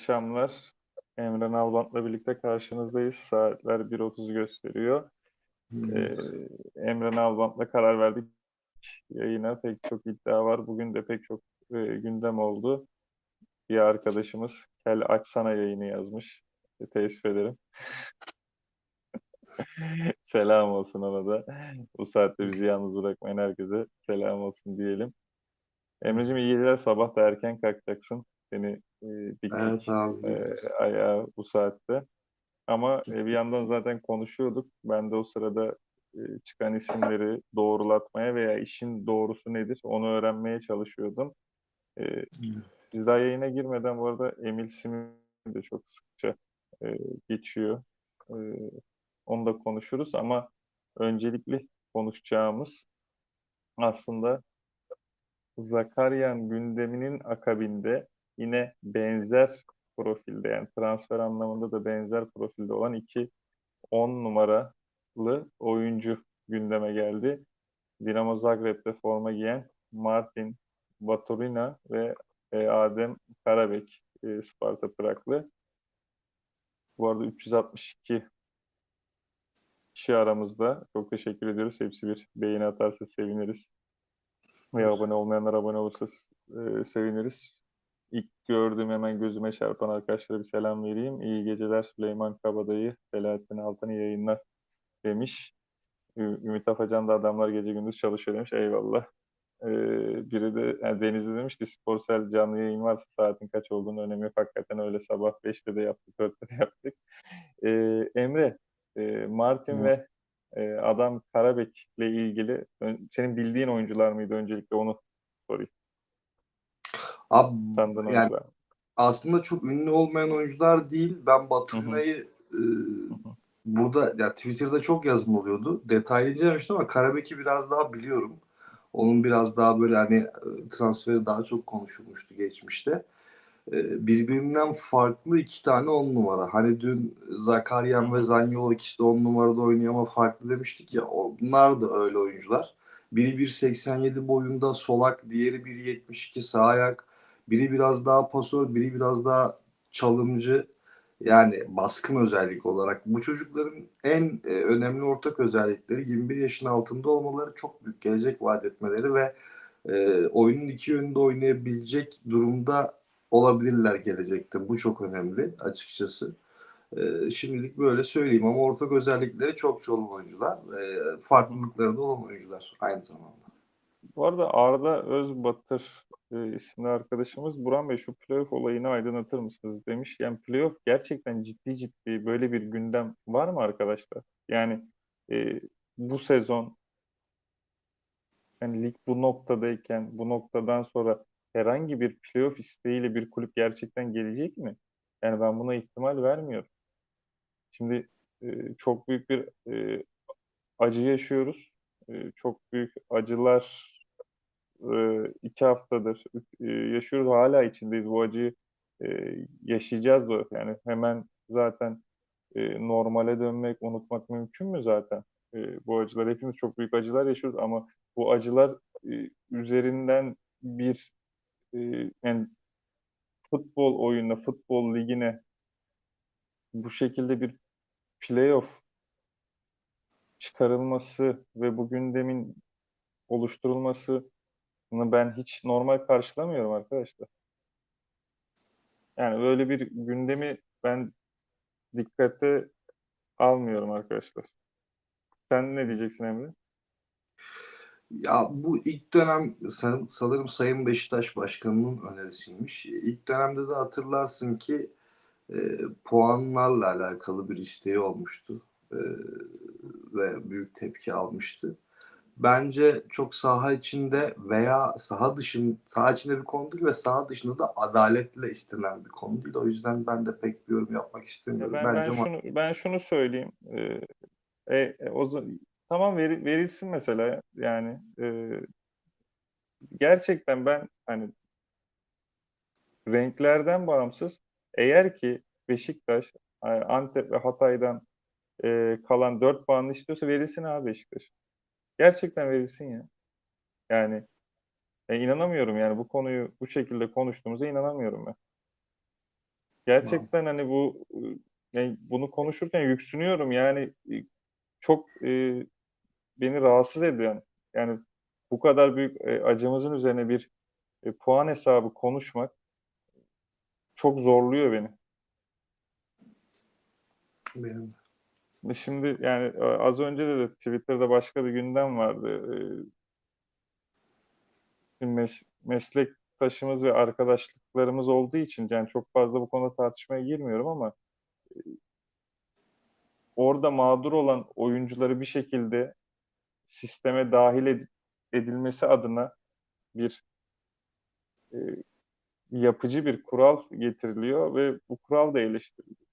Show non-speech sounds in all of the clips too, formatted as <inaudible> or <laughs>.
Akşamlar. Emre Nalbant'la birlikte karşınızdayız. Saatler 1.30'u gösteriyor. Ee, Emre Nalbant'la karar verdik. Yayına pek çok iddia var. Bugün de pek çok e, gündem oldu. Bir arkadaşımız Kel Açsana yayını yazmış. E, teessüf ederim. <laughs> Selam olsun ona da. Bu saatte bizi yalnız bırakmayan herkese selam olsun diyelim. Emre'cim iyi geceler. Sabah da erken kalkacaksın. Seni e, diktik Evet e, ayağa bu saatte. Ama e, bir yandan zaten konuşuyorduk. Ben de o sırada e, çıkan isimleri doğrulatmaya veya işin doğrusu nedir onu öğrenmeye çalışıyordum. E, biz daha yayına girmeden bu arada Emil Sim'i de çok sıkça e, geçiyor. E, onu da konuşuruz ama öncelikli konuşacağımız aslında Zakaryan gündeminin akabinde yine benzer profilde yani transfer anlamında da benzer profilde olan iki 10 numaralı oyuncu gündeme geldi. Dinamo Zagreb'de forma giyen Martin Baturina ve e, Adem Karabek e, Sparta Praglı. Bu arada 362 kişi aramızda. Çok teşekkür ediyoruz. Hepsi bir beğeni atarsa seviniriz. Ve abone olmayanlar abone olursa e, seviniriz. İlk gördüğüm hemen gözüme çarpan arkadaşlara bir selam vereyim. İyi geceler Süleyman Kabadayı, Selahattin Altan'ı yayınlar demiş. Ümit Afacan da adamlar gece gündüz çalışıyor demiş. Eyvallah. Ee, biri de yani Denizli demiş ki sporsel canlı yayın varsa saatin kaç olduğunu önemi yok. Hakikaten öyle sabah 5'te de yaptık, 4'te de yaptık. Ee, Emre, e, Martin Hı. ve e, Adam Karabek'le ilgili ön- senin bildiğin oyuncular mıydı öncelikle onu sorayım. Abi Tanıdığın yani oyuncular. aslında çok ünlü olmayan oyuncular değil. Ben Baturina'yı e, burada ya Twitter'da çok yazın oluyordu. Detaylı incelemiştim ama Karabek'i biraz daha biliyorum. Onun biraz daha böyle hani e, transferi daha çok konuşulmuştu geçmişte. E, birbirinden farklı iki tane on numara. Hani dün Zakaryan ve Zanyol ikisi de on numarada oynuyor ama farklı demiştik ya. Onlar da öyle oyuncular. Biri 1.87 boyunda solak, diğeri 1.72 sağ ayak. Biri biraz daha pasör, biri biraz daha çalımcı. Yani baskın özellik olarak. Bu çocukların en e, önemli ortak özellikleri 21 yaşın altında olmaları, çok büyük gelecek vaat etmeleri ve e, oyunun iki yönünde oynayabilecek durumda olabilirler gelecekte. Bu çok önemli açıkçası. E, şimdilik böyle söyleyeyim ama ortak özellikleri çok olan oyuncular. E, farklılıkları da olan oyuncular aynı zamanda. Bu arada Arda Özbatır e, isimli arkadaşımız Buran Bey şu playoff olayını aydınlatır mısınız demiş. Yani playoff gerçekten ciddi ciddi böyle bir gündem var mı arkadaşlar? Yani e, bu sezon yani lig bu noktadayken bu noktadan sonra herhangi bir playoff isteğiyle bir kulüp gerçekten gelecek mi? Yani ben buna ihtimal vermiyorum. Şimdi e, çok büyük bir e, acı yaşıyoruz. E, çok büyük acılar e, iki haftadır e, yaşıyoruz. Hala içindeyiz. Bu acıyı e, yaşayacağız da. Yani hemen zaten e, normale dönmek, unutmak mümkün mü zaten? Bu acılar hepimiz çok büyük acılar yaşıyoruz ama bu acılar üzerinden bir yani futbol oyununa, futbol ligine bu şekilde bir playoff çıkarılması ve bu gündemin oluşturulmasını ben hiç normal karşılamıyorum arkadaşlar. Yani böyle bir gündemi ben dikkate almıyorum arkadaşlar. Sen ne diyeceksin Emre? Ya bu ilk dönem san- sanırım Sayın Beşiktaş Başkanı'nın önerisiymiş. İlk dönemde de hatırlarsın ki e, puanlarla alakalı bir isteği olmuştu E, ve büyük tepki almıştı. Bence çok saha içinde veya saha dışında saha içinde bir konu değil ve saha dışında da adaletle istenen bir konu değil. O yüzden ben de pek bir yorum yapmak Ya istemiyorum. ben ben Bence ma- şunu ben şunu söyleyeyim. Ee, e, o tamam veri- verilsin mesela yani e, gerçekten ben hani renklerden bağımsız eğer ki Beşiktaş e, Antep ve Hatay'dan e, kalan 4 puanını istiyorsa verilsin abi Beşiktaş. Gerçekten verilsin ya. Yani e, inanamıyorum yani bu konuyu bu şekilde konuştuğumuza inanamıyorum ben. Gerçekten hani bu yani bunu konuşurken yüksünüyorum yani çok e, beni rahatsız eden yani bu kadar büyük e, acımızın üzerine bir e, puan hesabı konuşmak çok zorluyor beni. Benim de. Şimdi yani az önce de, Twitter'da başka bir gündem vardı. E, şimdi mes- meslektaşımız ve arkadaşlıklarımız olduğu için yani çok fazla bu konuda tartışmaya girmiyorum ama e, orada mağdur olan oyuncuları bir şekilde sisteme dahil ed- edilmesi adına bir e, yapıcı bir kural getiriliyor ve bu kural da eleştiriliyor.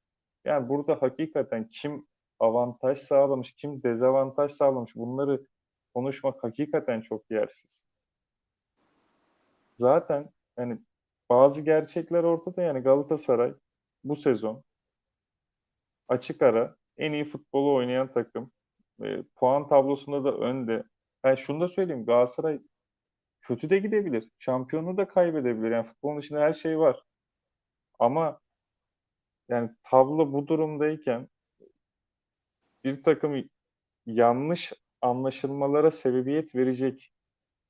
Yani burada hakikaten kim avantaj sağlamış, kim dezavantaj sağlamış bunları konuşmak hakikaten çok yersiz. Zaten yani bazı gerçekler ortada yani Galatasaray bu sezon açık ara en iyi futbolu oynayan takım. E, puan tablosunda da önde. Yani şunu da söyleyeyim Galatasaray kötü de gidebilir. Şampiyonluğu da kaybedebilir. Yani futbolun içinde her şey var. Ama yani tablo bu durumdayken bir takım yanlış anlaşılmalara sebebiyet verecek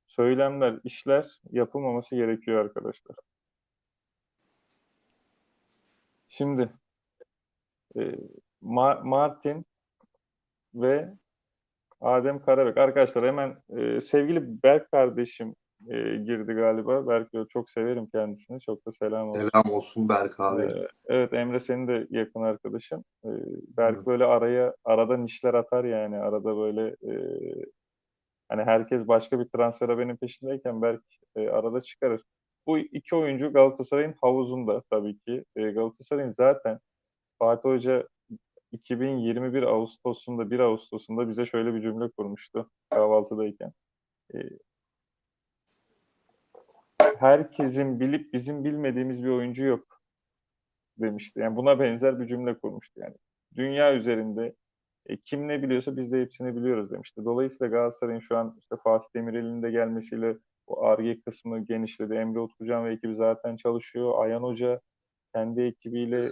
söylemler, işler yapılmaması gerekiyor arkadaşlar. Şimdi e, Ma- Martin ve Adem Karabek. Arkadaşlar hemen e, sevgili Berk kardeşim e, girdi galiba. Berk diyor, çok severim kendisini. Çok da selam olsun. Selam olsun Berk abi. Ee, evet Emre senin de yakın arkadaşın. Ee, Berk Hı. böyle araya arada nişler atar yani. Arada böyle e, hani herkes başka bir transfer haberinin peşindeyken Berk e, arada çıkarır. Bu iki oyuncu Galatasaray'ın havuzunda tabii ki. E, Galatasaray'ın zaten Fatih Hoca 2021 Ağustos'unda 1 Ağustos'unda bize şöyle bir cümle kurmuştu kahvaltıdayken. E, herkesin bilip bizim bilmediğimiz bir oyuncu yok demişti. Yani buna benzer bir cümle kurmuştu yani. Dünya üzerinde e, kim ne biliyorsa biz de hepsini biliyoruz demişti. Dolayısıyla Galatasaray'ın şu an işte Fatih Demirel'in de gelmesiyle o Ar-Ge kısmı genişledi. Emre Utkucan ve ekibi zaten çalışıyor. Ayhan Hoca kendi ekibiyle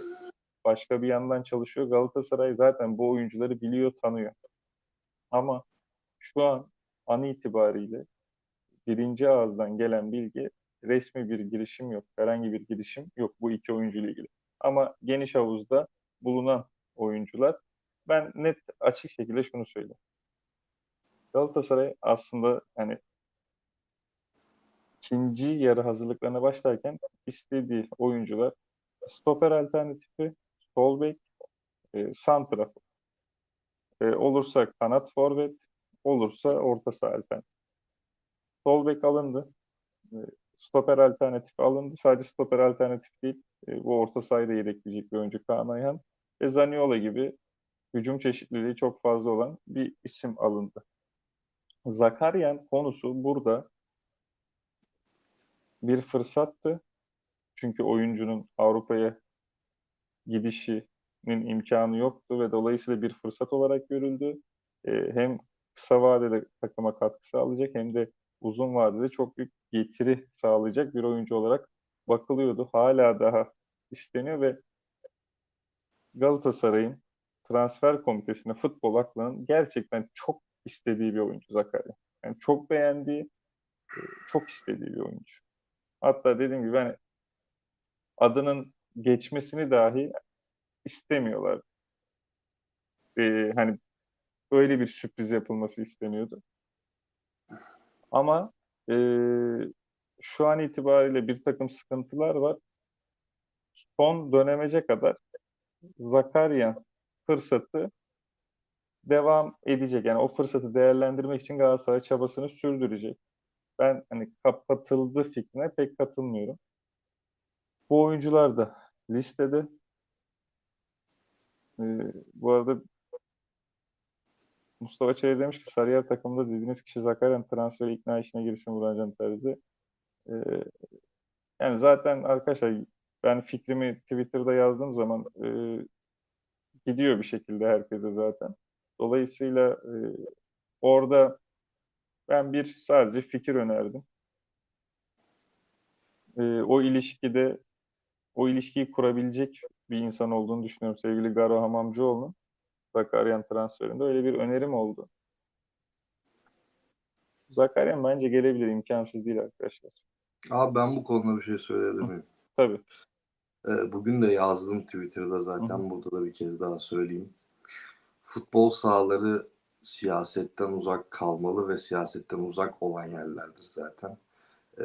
başka bir yandan çalışıyor. Galatasaray zaten bu oyuncuları biliyor, tanıyor. Ama şu an an itibariyle birinci ağızdan gelen bilgi resmi bir girişim yok. Herhangi bir girişim yok bu iki oyuncuyla ilgili. Ama geniş havuzda bulunan oyuncular ben net açık şekilde şunu söyleyeyim. Galatasaray aslında hani ikinci yarı hazırlıklarına başlarken istediği oyuncular stoper alternatifi, sol bek, e, santrafor. E, olursa kanat forvet, olursa orta saha alternatif. Sol bek alındı. E, stoper alternatifi alındı. Sadece stoper alternatif değil. E, bu orta sahayı da yedekleyecek bir oyuncu Kaan Ayhan. Ve Zaniola gibi hücum çeşitliliği çok fazla olan bir isim alındı. Zakaryan konusu burada bir fırsattı. Çünkü oyuncunun Avrupa'ya gidişinin imkanı yoktu ve dolayısıyla bir fırsat olarak görüldü. Ee, hem kısa vadede takıma katkı sağlayacak hem de uzun vadede çok büyük getiri sağlayacak bir oyuncu olarak bakılıyordu. Hala daha isteniyor ve Galatasaray'ın transfer komitesine futbol aklının gerçekten çok istediği bir oyuncu Zakarya. Yani çok beğendiği, e, çok istediği bir oyuncu. Hatta dediğim gibi hani adının geçmesini dahi istemiyorlar. Ee, hani böyle bir sürpriz yapılması isteniyordu. Ama e, şu an itibariyle bir takım sıkıntılar var. Son dönemece kadar Zakaryan fırsatı devam edecek. Yani o fırsatı değerlendirmek için Galatasaray çabasını sürdürecek. Ben hani kapatıldı fikrine pek katılmıyorum. Bu oyuncular da listede. Ee, bu arada Mustafa Çelik demiş ki Sarıyer takımında dediğiniz kişi Zakaryan transferi ikna işine girsin Burhancan Terzi. Ee, yani zaten arkadaşlar ben fikrimi Twitter'da yazdığım zaman e, gidiyor bir şekilde herkese zaten. Dolayısıyla e, orada ben bir sadece fikir önerdim. E, o ilişkide o ilişkiyi kurabilecek bir insan olduğunu düşünüyorum. Sevgili Garo Hamamcıoğlu'nun Zakaryan transferinde öyle bir önerim oldu. Zakaryan bence gelebilir. imkansız değil arkadaşlar. Abi ben bu konuda bir şey söyleyebilir miyim? Tabii. Ee, Bugün de yazdım Twitter'da zaten. Hı. Burada da bir kez daha söyleyeyim. Futbol sahaları siyasetten uzak kalmalı ve siyasetten uzak olan yerlerdir zaten. Ee,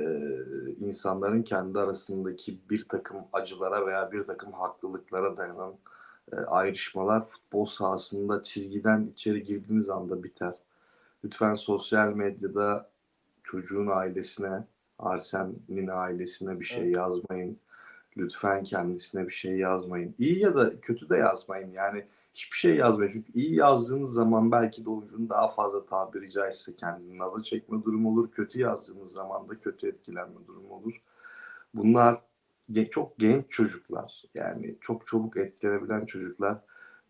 insanların kendi arasındaki bir takım acılara veya bir takım haklılıklara dayanan ayrışmalar futbol sahasında çizgiden içeri girdiğiniz anda biter. Lütfen sosyal medyada çocuğun ailesine, Arsen'in ailesine bir şey Evet. yazmayın. Lütfen kendisine bir şey yazmayın. İyi ya da kötü de yazmayın. Yani hiçbir şey yazmayın. Çünkü iyi yazdığınız zaman belki de oyuncunun daha fazla tabiri caizse kendini naza çekme durumu olur. Kötü yazdığınız zaman da kötü etkilenme durumu olur. Bunlar çok genç çocuklar. Yani çok çabuk etkilenebilen çocuklar.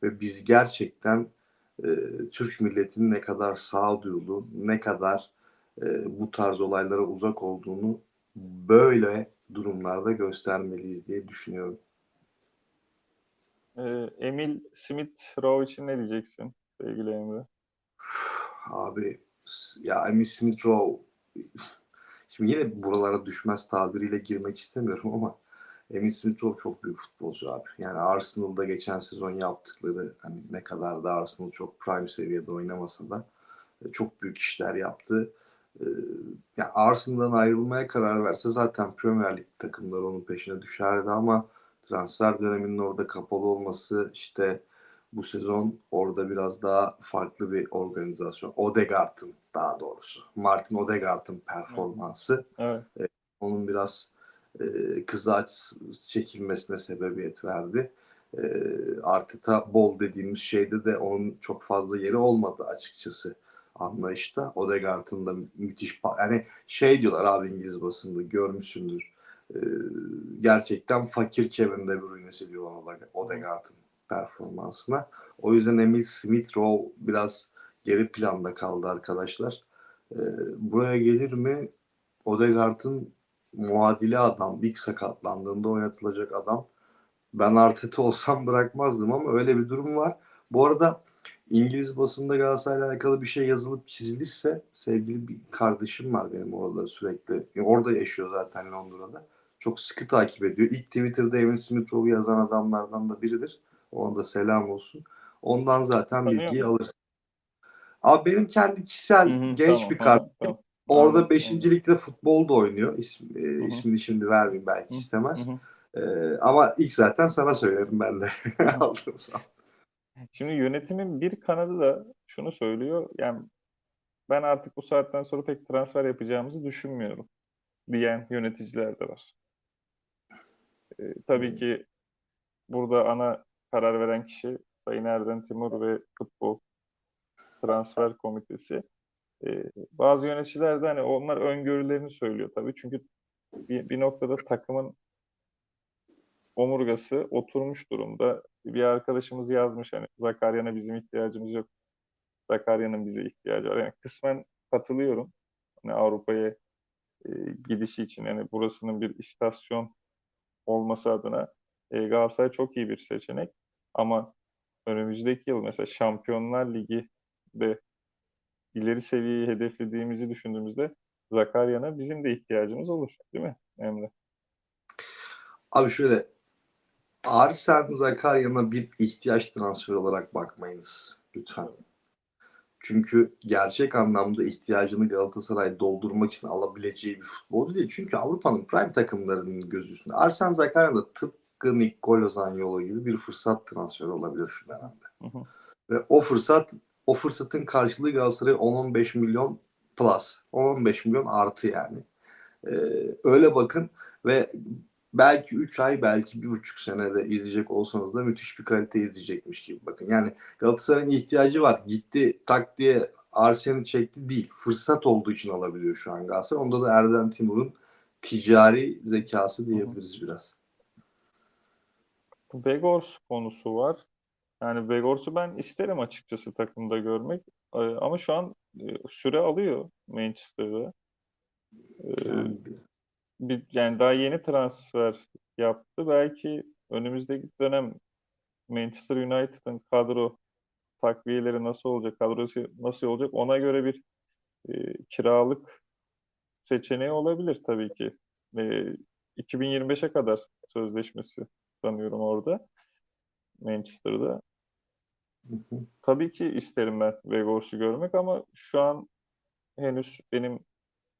Ve biz gerçekten e, Türk milletinin ne kadar sağduyulu, ne kadar e, bu tarz olaylara uzak olduğunu böyle durumlarda göstermeliyiz diye düşünüyorum. Ee, Emil Smith Rowe için ne diyeceksin sevgili Emre? Abi ya Emil Smith Rowe <laughs> şimdi yine buralara düşmez tabiriyle girmek istemiyorum ama Emil Smith Rowe çok büyük futbolcu abi. Yani Arsenal'da geçen sezon yaptıkları hani ne kadar da Arsenal çok prime seviyede oynamasa da e, çok büyük işler yaptı. Ee, yani Arsenal'dan ayrılmaya karar verse zaten Premier Lig takımları onun peşine düşerdi ama transfer döneminin orada kapalı olması işte bu sezon orada biraz daha farklı bir organizasyon. Odegaard'ın daha doğrusu. Martin Odegaard'ın performansı Evet. onun biraz e, kızaç çekilmesine sebebiyet verdi. E, Arteta bol dediğimiz şeyde de onun çok fazla yeri olmadı açıkçası anlayışta. Odegaard'ın da müthiş yani şey diyorlar abi İngiliz basında görmüşsündür. E, gerçekten fakir Kevin De Bruyne'si diyorlar Ode- Odegaard'ın performansına. O yüzden Emil Smith Rowe biraz geri planda kaldı arkadaşlar. E, buraya gelir mi? Odegaard'ın muadili adam, ilk sakatlandığında oynatılacak adam. Ben Arteta olsam <laughs> bırakmazdım ama öyle bir durum var. Bu arada İngiliz basında Galatasaray'la alakalı bir şey yazılıp çizilirse sevgili bir kardeşim var benim orada sürekli. Orada yaşıyor zaten Londra'da. Çok sıkı takip ediyor. İlk Twitter'da Evan Smith Rowe'u yazan adamlardan da biridir. Ona da selam olsun. Ondan zaten bilgiyi alırız. Abi benim kendi kişisel Hı hı, genç tamam, bir tamam, kardeşim. tamam. Orada Anladım, 5. anladım. ligde futbol da oynuyor. İsm, e, hı. ismini şimdi vermeyeyim belki istemez. E, ama ilk zaten sana söylerim ben de. <laughs> Aldığım zaman. Şimdi yönetimin bir kanadı da şunu söylüyor. Yani ben artık bu saatten sonra pek transfer yapacağımızı düşünmüyorum diyen yöneticiler de var. Ee, tabii Hmm. ki burada ana karar veren kişi Sayın Erden Timur ve Futbol Transfer Komitesi. Ee, bazı yöneticiler de hani onlar öngörülerini söylüyor tabii. Çünkü bir, bir noktada takımın omurgası oturmuş durumda. Bir arkadaşımız yazmış hani Zakarya'na bizim ihtiyacımız yok. Zakarya'nın bize ihtiyacı var. Yani kısmen katılıyorum. Hani Avrupa'ya e, gidişi için yani burasının bir istasyon olması adına e, Galatasaray çok iyi bir seçenek. Ama önümüzdeki yıl mesela Şampiyonlar Ligi'de ileri seviyeyi hedeflediğimizi düşündüğümüzde Zakarya'na bizim de ihtiyacımız olur. Değil mi Emre? Abi şöyle Arsen Zakarya'na bir ihtiyaç transferi olarak bakmayınız lütfen. Çünkü gerçek anlamda ihtiyacını Galatasaray doldurmak için alabileceği bir futbolcu değil. Çünkü Avrupa'nın prime takımlarının gözü üstünde. Arsen Zakarya da tıpkı Nicolo Zaniolo gibi bir fırsat transferi olabilir şu dönemde. Hı hı. Ve o fırsat o fırsatın karşılığı Galatasaray 10-15 milyon plus. 10-15 milyon artı yani. Ee, öyle bakın ve belki 3 ay belki 1,5 senede izleyecek olsanız da müthiş bir kalite izleyecekmiş gibi bakın. Yani Galatasaray'ın ihtiyacı var. Gitti tak diye Arsen'i çekti değil. Fırsat olduğu için alabiliyor şu an Galatasaray. Onda da Erden Timur'un ticari zekası diyebiliriz biraz. Vegors konusu var. Yani Vegors'u ben isterim açıkçası takımda görmek. Ee, Ama şu an e, süre alıyor Manchester'da. Ee, Yani bir, yani daha yeni transfer yaptı. Belki önümüzdeki dönem Manchester United'ın kadro takviyeleri nasıl olacak, kadrosu nasıl olacak ona göre bir e, kiralık seçeneği olabilir tabii ki. E, 2025'e kadar sözleşmesi sanıyorum orada Manchester'da. Tabii ki isterim ben Vegors'u görmek ama şu an henüz benim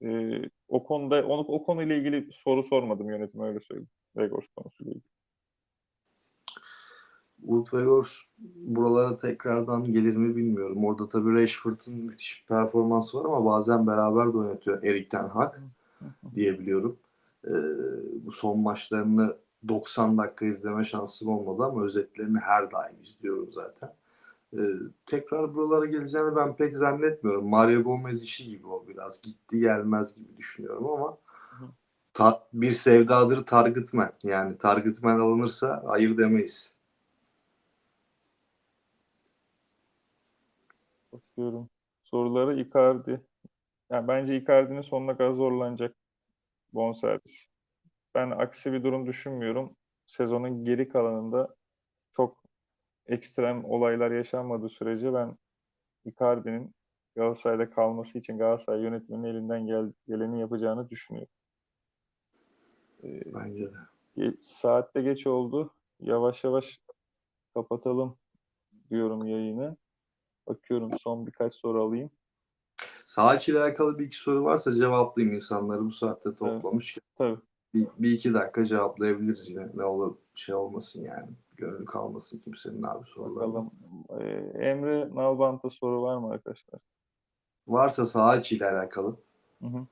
e, o konuda onu o konuyla ilgili soru sormadım yönetime öyle söyleyeyim. Vegors konusuyla ilgili. Wood Weghorst buralara tekrardan gelir mi bilmiyorum. Orada tabii Rashford'un müthiş bir performansı var ama bazen beraber de oynatıyor Erik Ten Hag diyebiliyorum. Ee, bu son maçlarını 90 dakika izleme şansım olmadı ama özetlerini her daim izliyorum zaten. Ee, tekrar buralara geleceğini ben pek zannetmiyorum. Mario Gomez işi gibi o biraz. Gitti gelmez gibi düşünüyorum ama ta- bir sevdadır target man. Yani target man alınırsa hayır demeyiz. Bakıyorum. Soruları Icardi. Yani bence Icardi'nin sonuna kadar zorlanacak bonservis. Ben aksi bir durum düşünmüyorum. Sezonun geri kalanında ekstrem olaylar yaşanmadığı sürece ben Icardi'nin Galatasaray'da kalması için Galatasaray yönetiminin elinden gel- geleni yapacağını düşünüyorum. Ee, Bence de. Ge- Saat de geç oldu. Yavaş yavaş kapatalım diyorum yayını. Bakıyorum son birkaç soru alayım. Saha ile alakalı bir iki soru varsa cevaplayayım insanları bu saatte toplamışken. Tabii. Bir, bir iki dakika cevaplayabiliriz yine. Ne olur şey olmasın yani. Gönül kalmasın kimsenin abi sorularına. Bakalım. Ee, Emre Nalbant'a soru var mı arkadaşlar? Varsa saha ile alakalı Hı hı.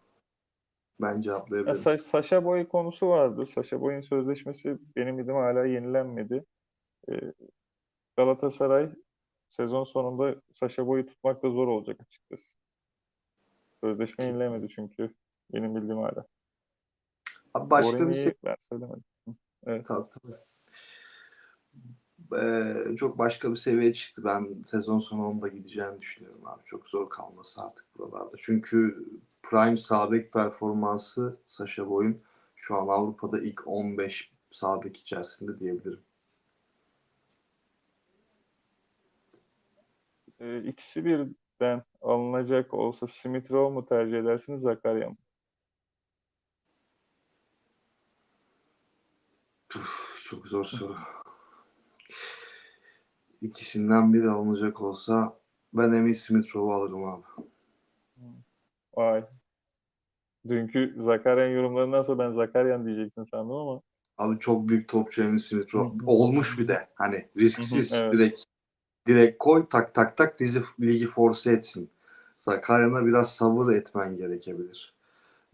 ben Ya cevaplayabilirim. Sa- Saşa Boy konusu vardı. Saşa Boy'un sözleşmesi benim bildiğim hala yenilenmedi. Ee, Galatasaray sezon sonunda Saşa Boy'u tutmakta zor olacak açıkçası. Sözleşme yenilemedi çünkü benim bildiğim hala. Abi başka bir Orini'yi şey ben söylemedim. Evet. Tabii, tabii. Çok başka bir seviyeye çıktı. Ben sezon sonunda gideceğini düşünüyorum abi. Çok zor kalması artık buralarda. Çünkü prime sağ bek performansı Sasha Boy'un şu an Avrupa'da ilk 15 sağ bek içerisinde diyebilirim. Ee, ikisi birden alınacak olsa Smith Rowe mu tercih edersiniz Zakaria mı? Çok zor soru. İkisinden biri alınacak olsa ben Emil Smith Rowe'u alırım abi. Vay. Dünkü Zakarian yorumlarından sonra ben Zakarian diyeceksin sandım ama Abi çok büyük topçu Emil Smith Rowe. Olmuş bir de. Hani risksiz evet. direkt direkt koy tak tak tak dizi ligi force etsin. Sakarya'na biraz sabır etmen gerekebilir.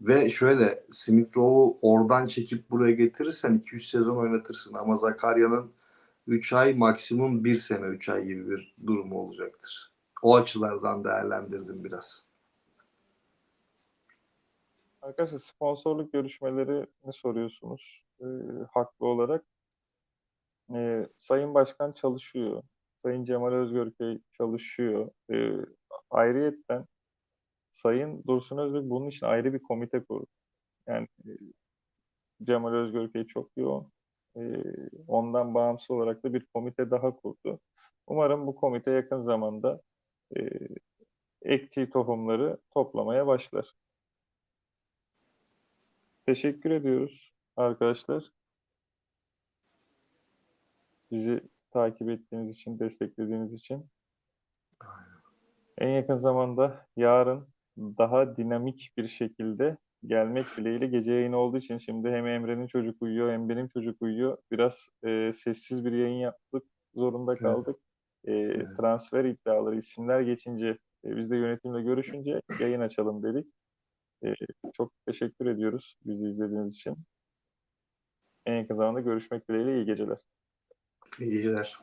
Ve şöyle Smith Rowe'u oradan çekip buraya getirirsen 2-3 sezon oynatırsın ama Zakarya'nın 3 ay maksimum 1 sene 3 ay gibi bir durumu olacaktır. O açılardan değerlendirdim biraz. arkadaşlar sponsorluk görüşmelerini soruyorsunuz ee, haklı olarak. Ee, Sayın Başkan çalışıyor. Sayın Cemal Özgörköy çalışıyor. Ee, ayrıyetten Sayın Dursun Özbek bunun için ayrı bir komite kurdu. Yani e, Cemal Özgörköy çok yoğun. Ee, ondan bağımsız olarak da bir komite daha kurdu. Umarım bu komite yakın zamanda e, ektiği tohumları toplamaya başlar. Teşekkür ediyoruz arkadaşlar. Bizi takip ettiğiniz için, desteklediğiniz için. En yakın zamanda yarın daha dinamik bir şekilde gelmek dileğiyle gece yayını olduğu için şimdi hem Emre'nin çocuk uyuyor hem benim çocuk uyuyor. Biraz e, sessiz bir yayın yaptık, zorunda Evet. kaldık. E, Evet. Transfer iddiaları, isimler geçince, e, biz de yönetimle görüşünce yayın açalım dedik. E, çok teşekkür ediyoruz bizi izlediğiniz için. En yakın zamanda görüşmek dileğiyle iyi geceler. İyi geceler.